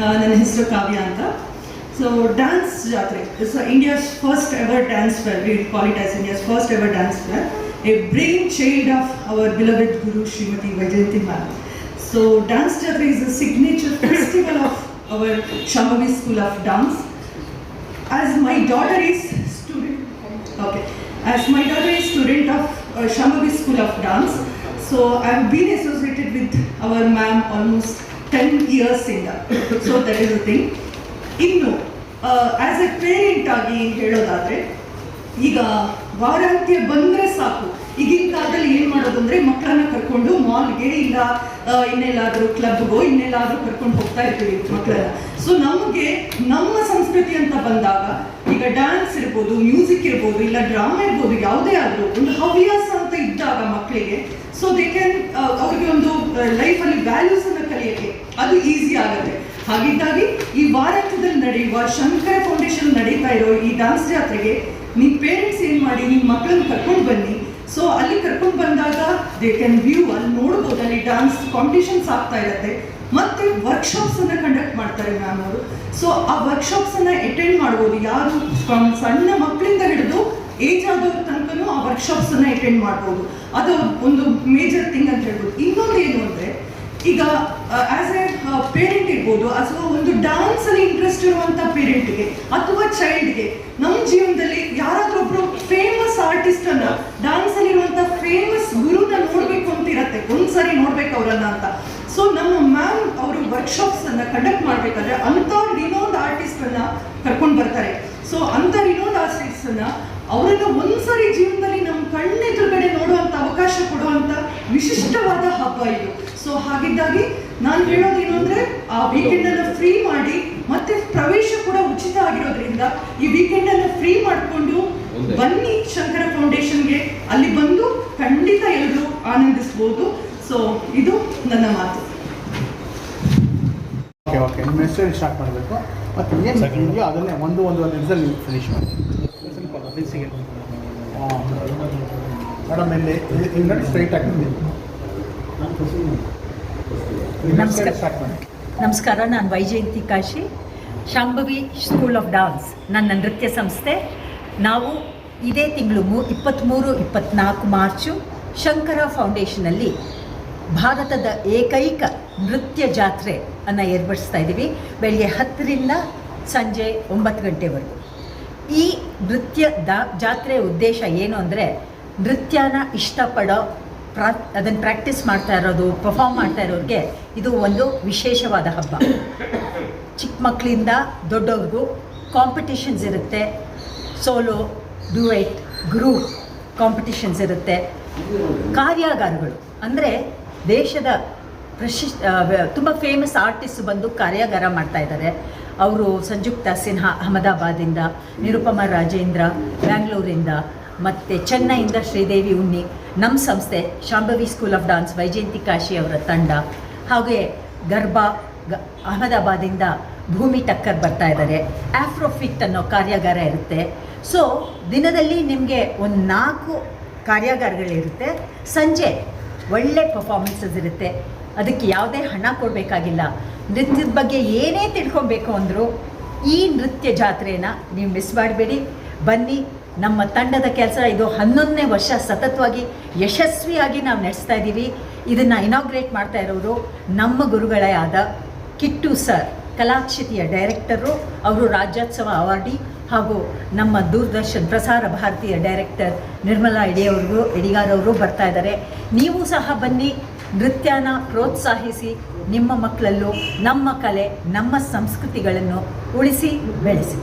ನನ್ನ ಹೆಸರು ಕಾವ್ಯ ಅಂತ so dance Jatre it's India's first ever dance fair we call it as India's first ever dance fair a brain child of our beloved guru Shrimati Vyjayanthi ma'am so dance Jatre is a signature festival of our Shambhavi school of dance as my daughter is student okay as my daughter is student of uh, Shambhavi School of Dance so I've been associated with our ma'am almost 10 years in that so, that is the thing. ಇನ್ನು as a parent ಆಗಿ ಹೇಳೋದಾದ್ರೆ, ಈಗ ವಾರಾಂತ್ಯ ಬಂದ್ರೆ ಸಾಕು. ಈಗಿನ ಕಾಲದಲ್ಲಿ ಏನ್ ಮಾಡೋದು ಅಂದ್ರೆ ಮಕ್ಕಳನ್ನ ಕರ್ಕೊಂಡು ಮಾಲ್ಗೆ ಇಲ್ಲ ಇನ್ನೆಲ್ಲಾದ್ರೂ ಕ್ಲಬ್ಗೋ ಇನ್ನೆಲ್ಲಾದ್ರೂ ಕರ್ಕೊಂಡು ಹೋಗ್ತಾ ಇರ್ತೀವಿ ಮಕ್ಕಳನ್ನ. ಸೊ ನಮಗೆ ನಮ್ಮ ಸಂಸ್ಕೃತಿ ಅಂತ ಬಂದಾಗ ಈಗ ಡ್ಯಾನ್ಸ್ ಇರ್ಬೋದು ಮ್ಯೂಸಿಕ್ ಇರ್ಬೋದು, ಇಲ್ಲ ಡ್ರಾಮಾ ಇರ್ಬೋದು, ಯಾವುದೇ ಆದರೂ ಒಂದು ಹವ್ಯಾಸ ಅಂತ ಇದ್ದಾಗ ಮಕ್ಕಳಿಗೆ ಸೊ ದೇ ಕ್ಯಾನ್ ಅವ್ರಿಗೆ ಒಂದು ಲೈಫಲ್ಲಿ ವ್ಯಾಲ್ಯೂಸ್ ಕಲಿಯೋಕ್ಕೆ ಕಲಿಯಕ್ಕೆ ಅದು ಈಸಿ ಆಗುತ್ತೆ. ಹಾಗಿದ್ದಾಗಿ ಈ ವಾರಾಂತ್ಯದಲ್ಲಿ ನಡೆಯುವ ಶಂಕರ ಫೌಂಡೇಶನ್ ನಡೀತಾ ಇರೋ ಈ ಡಾನ್ಸ್ ಜಾತ್ರೆಗೆ ನಿಮ್ಮ ಪೇರೆಂಟ್ಸ್ ಏನು ಮಾಡಿ ನಿಮ್ಮ ಮಕ್ಕಳನ್ನ ಕರ್ಕೊಂಡು ಬನ್ನಿ. ಸೊ ಅಲ್ಲಿ ಕರ್ಕೊಂಡು ಬಂದಾಗ ದೇ ಕ್ಯಾನ್ ವ್ಯೂ ಅಲ್ಲಿ ನೋಡ್ಬೋದು, ಅಲ್ಲಿ ಡಾನ್ಸ್ ಕಾಂಪಿಟೇಷನ್ಸ್ ಆಗ್ತಾ ಇರುತ್ತೆ. ಮತ್ತೆ ವರ್ಕ್ಶಾಪ್ಸ್ ಅನ್ನ ಕಂಡಕ್ಟ್ ಮಾಡ್ತಾರೆ ಮ್ಯಾಮ್ ಅವರು. ಸೊ ಆ ವರ್ಕ್ಶಾಪ್ಸನ್ನು ಅಟೆಂಡ್ ಮಾಡ್ಬೋದು ಯಾರು? ಸಣ್ಣ ಮಕ್ಕಳಿಂದ ಹಿಡಿದು ಏಜ್ ಆದವ್ರ ತನಕನೂ ಆ ವರ್ಕ್ಶಾಪ್ಸ್ ಅನ್ನ ಅಟೆಂಡ್ ಮಾಡ್ಬೋದು. ಅದು ಒಂದು ಮೇಜರ್ ಥಿಂಗ್ ಅಂತ ಹೇಳ್ಬೋದು. ಇನ್ನೊಂದು ಏನು ಅಂದ್ರೆ, ಈಗ ಆಸ್ ಎ ಪೇರೆಂಟ್ ಇರ್ಬೋದು, ಅಥವಾ ಒಂದು ಡಾನ್ಸ್ ಅಲ್ಲಿ ಇಂಟ್ರೆಸ್ಟ್ ಇರುವಂಥ ಪೇರೆಂಟ್ಗೆ ಅಥವಾ ಚೈಲ್ಡ್ಗೆ ನಮ್ಮ ಜೀವನದಲ್ಲಿ ಯಾರಾದರೂ ಒಬ್ಬರು ಫೇಮಸ್ ಆರ್ಟಿಸ್ಟ್ ಅನ್ನ ಡಾನ್ಸ್ ಅಲ್ಲಿ ಇರುವಂತ ಫೇಮಸ್ ಗುರುನ ನೋಡ್ಬೇಕು ಅಂತ ಇರತ್ತೆ ಒಂದ್ಸರಿ ನೋಡ್ಬೇಕು ಅವರನ್ನ ಅಂತ. ಸೊ ನಮ್ಮ ಮ್ಯಾಮ್ ಅವರು ವರ್ಕ್ಶಾಪ್ಸ್ ಅನ್ನ ಕಂಡಕ್ಟ್ ಮಾಡ್ಬೇಕಾದ್ರೆ ಅಂತ ಇನ್ನೊಂದು ಆರ್ಟಿಸ್ಟ್ ಅನ್ನ ಕರ್ಕೊಂಡು ಬರ್ತಾರೆ. ಸೊ ಅಂತ ಇನ್ನೊಂದು ಆರ್ಟಿಸ್ಟ್ ಅನ್ನ ಅವರನ್ನ ಒಂದ್ಸರಿ ಜೀವನದಲ್ಲಿ ನಮ್ಮ ಕಣ್ಣೆದುರುಗಡೆ ನೋಡುವಂತ ಅವಕಾಶ ಕೊಡುವಂತ ವಿಶಿಷ್ಟವಾದ ಹಬ್ಬ ಇದು. ಸೊ ಹಾಗಿದ್ದಾಗಿ ನಾನು ಹೇಳೋದೇನು ಅಂದ್ರೆ ಆ ವೀಕೆಂಡ್ ಅನ್ನ ಫ್ರೀ ಮಾಡಿ ಮತ್ತೆ ಪ್ರವೇಶ ಕೂಡ ಉಚಿತ ಆಗಿರೋದ್ರಿಂದ ಈ ವೀಕೆಂಡ್ ಅನ್ನ ಫ್ರೀ ಮಾಡಿಕೊಂಡು ಬನ್ನಿ ಶಂಕರ ಫೌಂಡೇಶನ್ಗೆ ಅಲ್ಲಿ ಬಂದು ಖಂಡಿತ ಎಲ್ಲರೂ ಆನಂದಿಸ್ಬೋದು ಸೊ ಇದು ನನ್ನ ಮಾತು. ಓಕೆ ಓಕೆ ನಿಮ್ಮ ಹೆಸರು ಸ್ಟಾರ್ಟ್ ಮಾಡಬೇಕು. ಮತ್ತು ಏನು ಇದೆಯೋ ಅದನ್ನೇ ಒಂದು ಒಂದು ನಿಮಿಷದಲ್ಲಿ ಫಿನಿಶ್ ಮಾಡಿ. ಸ್ವಲ್ಪ ಮೇಡಮ್ ಇಲ್ಲಿ ಇಲ್ಲಿ ಸ್ಟ್ರೈಟ್ ಆಗಿ ನಮಸ್ಕಾರ. ಸ್ಟಾರ್ಟ್ ಮಾಡಿ. ನಮಸ್ಕಾರ ನಾನು Vyjayanthi Kashi. Shambhavi school of dance ನನ್ನ ನೃತ್ಯ ಸಂಸ್ಥೆ. ನಾವು ಇದೇ ತಿಂಗಳು ಮೂ ಇಪ್ಪತ್ತ್ಮೂರು ಇಪ್ಪತ್ತ್ನಾಲ್ಕು ಮಾರ್ಚು ಶಂಕರ ಫೌಂಡೇಶನಲ್ಲಿ ಭಾರತದ ಏಕೈಕ ನೃತ್ಯ ಜಾತ್ರೆ ಅನ್ನು ಏರ್ಪಡಿಸ್ತಾ ಇದ್ದೀವಿ. ಬೆಳಗ್ಗೆ ಹತ್ತರಿಂದ ಸಂಜೆ ಒಂಬತ್ತು ಗಂಟೆವರೆಗೂ. ಈ ನೃತ್ಯ ದಾ, ಜಾತ್ರೆಯ ಉದ್ದೇಶ ಏನು ಅಂದರೆ ನೃತ್ಯನ ಇಷ್ಟಪಡೋ ಪ್ರಾ, ಅದನ್ನು ಪ್ರಾಕ್ಟೀಸ್ ಮಾಡ್ತಾ ಇರೋದು ಪರ್ಫಾರ್ಮ್ ಮಾಡ್ತಾ ಇರೋರಿಗೆ ಇದು ಒಂದು ವಿಶೇಷವಾದ ಹಬ್ಬ. ಚಿಕ್ಕ ಮಕ್ಕಳಿಂದ ದೊಡ್ಡವ್ರಿಗೂ ಕಾಂಪಿಟಿಷನ್ಸ್ ಇರುತ್ತೆ. ಸೋಲೋ ಡ್ಯೂಯೆಟ್ ಗ್ರೂಪ್ ಕಾಂಪಿಟಿಷನ್ಸ್ ಇರುತ್ತೆ. ಕಾರ್ಯಾಗಾರಗಳು. ಅಂದರೆ ದೇಶದ ಪ್ರಶಿಷ್ಟ ತುಂಬ ಫೇಮಸ್ ಆರ್ಟಿಸ್ಟ್ ಬಂದು ಕಾರ್ಯಾಗಾರ ಮಾಡ್ತಾ ಇದ್ದಾರೆ. ಅವರು ಸಂಯುಕ್ತ ಸಿನ್ಹಾ ಅಹಮದಾಬಾದಿಂದ ನಿರುಪಮ ರಾಜೇಂದ್ರ, ಬ್ಯಾಂಗ್ಳೂರಿಂದ, ಮತ್ತು ಚೆನ್ನೈಯಿಂದ ಶ್ರೀದೇವಿ ಉಣ್ಣಿ ನಮ್ಮ ಸಂಸ್ಥೆ Shambhavi school of dance Vyjayanthi Kashi ಅವರ ತಂಡ, ಹಾಗೆ ಗರ್ಭಾ ಗ ಅಹಮದಾಬಾದಿಂದ ಭೂಮಿ ಟಕ್ಕರ್ ಬರ್ತಾ ಇದ್ದಾರೆ. ಆಫ್ರೋಫಿಟ್ ಅನ್ನೋ ಕಾರ್ಯಾಗಾರ ಇರುತ್ತೆ. ಸೊ ದಿನದಲ್ಲಿ ನಿಮಗೆ ಒಂದು ನಾಲ್ಕು ಕಾರ್ಯಾಗಾರಗಳಿರುತ್ತೆ. ಸಂಜೆ ಒಳ್ಳೆ ಪರ್ಫಾರ್ಮೆನ್ಸಸ್ ಇರುತ್ತೆ. ಅದಕ್ಕೆ ಯಾವುದೇ ಹಣ ಕೊಡಬೇಕಾಗಿಲ್ಲ. ನೃತ್ಯದ ಬಗ್ಗೆ ಏನೇ ತಿಳ್ಕೊಬೇಕು ಅಂದರೂ ಈ ನೃತ್ಯ ಜಾತ್ರೆನ ನೀವು ಮಿಸ್ ಮಾಡಬೇಡಿ. ಬನ್ನಿ, ನಮ್ಮ ತಂಡದ ಕೆಲಸ ಇದು ಹನ್ನೊಂದನೇ ವರ್ಷ ಸತತವಾಗಿ ಯಶಸ್ವಿಯಾಗಿ ನಾವು ನಡೆಸ್ತಾ ಇದ್ದೀವಿ. ಇದನ್ನು ಇನಾಗ್ರೇಟ್ ಮಾಡ್ತಾ ಇರೋರು ನಮ್ಮ ಗುರುಗಳೇ ಆದ ಕಿಟ್ಟು ಸರ್, ಕಲಾಕ್ಷಿತಿಯ ಡೈರೆಕ್ಟರು ಅವರು ರಾಜ್ಯೋತ್ಸವ ಅವಾರ್ಡಿ ಹಾಗೂ ನಮ್ಮ ದೂರದರ್ಶನ್ ಪ್ರಸಾರ ಭಾರತೀಯ ಡೈರೆಕ್ಟರ್ ನಿರ್ಮಲಾ ಇಡಿಯವ್ರಿಗೂ ಇಡಿಗಾರವರು ಬರ್ತಾ ಇದ್ದಾರೆ. ನೀವು ಸಹ ಬನ್ನಿ, ನೃತ್ಯನ ಪ್ರೋತ್ಸಾಹಿಸಿ, ನಿಮ್ಮ ಮಕ್ಕಳಲ್ಲೂ ನಮ್ಮ ಕಲೆ, ನಮ್ಮ ಸಂಸ್ಕೃತಿಗಳನ್ನು ಉಳಿಸಿ ಬೆಳೆಸಿ.